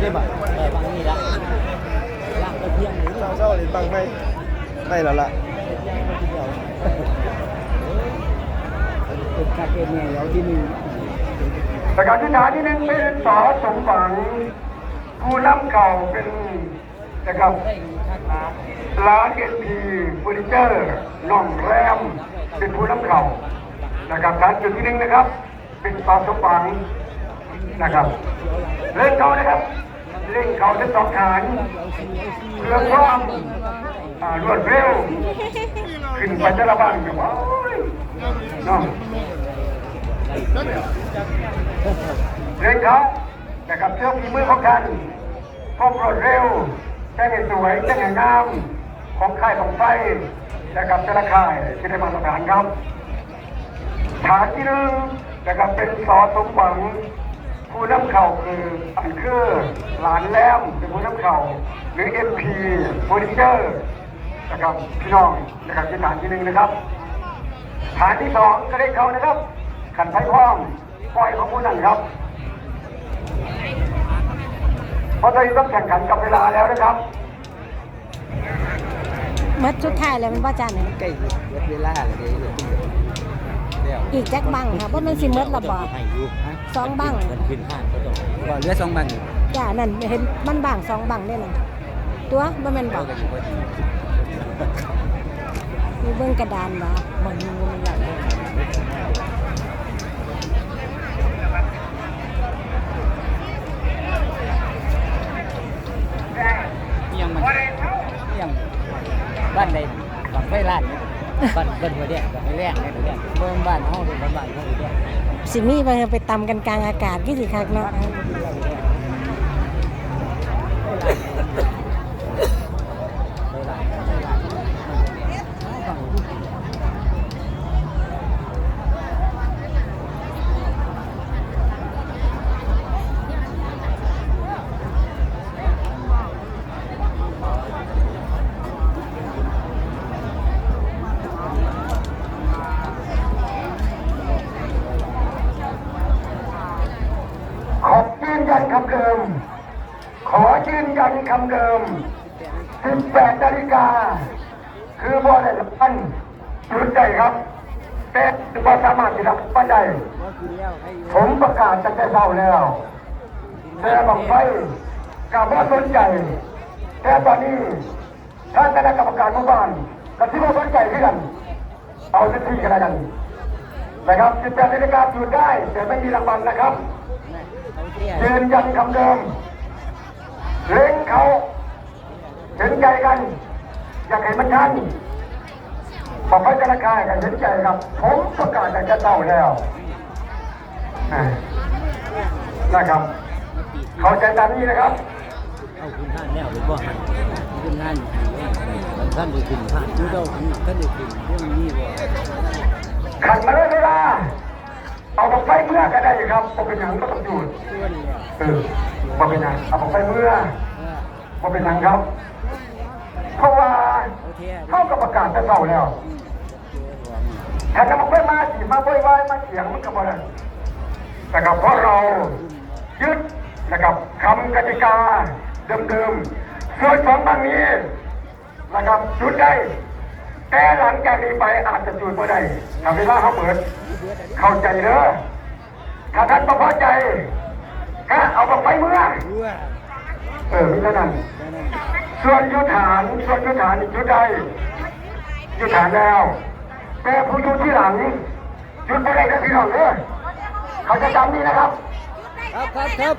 ได้บ่เออบางนี่ละลางก็เที่ยงหรือเศร้าเศร้าเลยบังไม่ไม่แล้วล่ะเดียวเป็นคาเฟ่เนียแล้วที่หนึ่งประการที่ฐานที่หนึ่งเป็นสอสมหวังผู้นำเก่าเป็นนะครับร้านเอ็นพีเฟอร์นิเจอร์น้องแรมเป็นผู้นำเก่านะครับฐานจุดที่หนึ่งนะครับ เป็นสอสมหวัง นะครับ เล่นเขานะครับ เล่นเขาทั้งสองฐานเพื่อความรวดเร็ว ขึ้นไปจะระบังกับว่าโอ้ยเนะเรื่องเขานะครับเชื่อฝีมือของกันพบรวดเร็วแจ้งให้สวยแจ้งให้งามของค่ายของไฟนะครับแต่ละค่ายที่ได้มาตรฐานครับฐานที่หนึ่งนะครับเป็นสอสมหวัง ผู้นำเข่าคืออันคือหลานแหลมเป็นผู้นำเข่าหรือเอ็มพีโฟลิเจอร์นะครับพี่น้องนะครับที่ฐานที่หนึ่งนะครับ ฐานที่สองก็ได้เขานะครับ ขันไทยพร้อมปล่อยของผู้นั้นครับเพราะตอนนี้ต้องแข่งขันกับเวลาแล้วนะครับมัดชุดท้ายแล้วมันว่าจานไหนใกล้เวลาเลยเดี๋ย วเดี๋ยวอีกแจ็คบังค่ะเพราะมันสิมัดละบ่ให้อยู่ฮะสองบังมันขึ้นห้างก็ต้องว่าเหลือสองบังอยู่จ้านั่นเห็นมันบังสองบังได้นั่นตัวบ่แม่นบ่เราก็อยู่พอดีมีเบิ่งกระดานบ่มันมีมันหลายคนยังมันยังบ้านใดฝั่งไฟลาดเนี่ย บ้านบ้านหัวแดงบ้านหัวแดงเนี่ยหัวแดงเบิ่งบ้านห้องเป็นบ้านบ้านหัวแดงสิมีไปไปตำกันกลางอากาศกี่สิคักเนาะ คำเดิม ขอยืนยันคำเดิม 18นาฬิกา คือบอลในพันจุดใดครับแต่บอสามารถที่รับปันใดผมประกาศตั้งแต่เช้าแล้วแต่บังไฟกับว่าสนใจแต่ตอนนี้ท่านคณะกรรมการหมู่บ้านกับที่ว่าสนใจที่กัน เอาสักทีกันแล้วกันนะครับ18นาฬิกาจุดได้ แต่ไม่มีรางวัลนะครับ ยืนยันคำเดิมเล็งเขาเห็นใจกัน อยากให้มันทันบอกให้ธนาคารกันเห็นใจครับ ผมประกาศจากจะเต้าแล้วอ่านะครับ เข้าใจตามนี้นะครับเอาคุณท่านแล้วเป็นบ่หันคุณท่านท่านได้ขึ้นท่านดูเดาท่านได้ขึ้นเรื่องนี้บ่ขันมาเลยเวลา เอาบอกไฟเมื่อก็ได้ครับบอกเป็นอย่างก็ต้องหยุดส่นเนี่ยเออบอกเป็นอย่างเอาบอกไฟเมื่อเออบอกเป็นอย่างครับ เพราะว่าเคเข้ากับประกาศจะเต้าแล้วถ้าจะมาเพื่อมาสีมาเพื่อวายมาเสียงมันก็บ่ได้นะครับเพราะเรายึดนะครับคำกติกาเดิมๆส่วนสองบางนี้นะครับจุดได้ แต่หลังจากนี้ไปอาจจะจุดไม่ได้ถ้าเวลาเขาเปิด เข้าใจเด้อถ้าท่านประพอใจก็เอาไปไฟเมื่อเออมีเท่านั้นนั่นน่ะส่วนยุทธานส่วนยุทธานอีกจุดใดยุทธานแล้ว แต่ผู้อยู่ที่หลังยุดไม่ได้นะพี่น้องเด้อเขาจะจำนี่นะครับ ครับครับครับ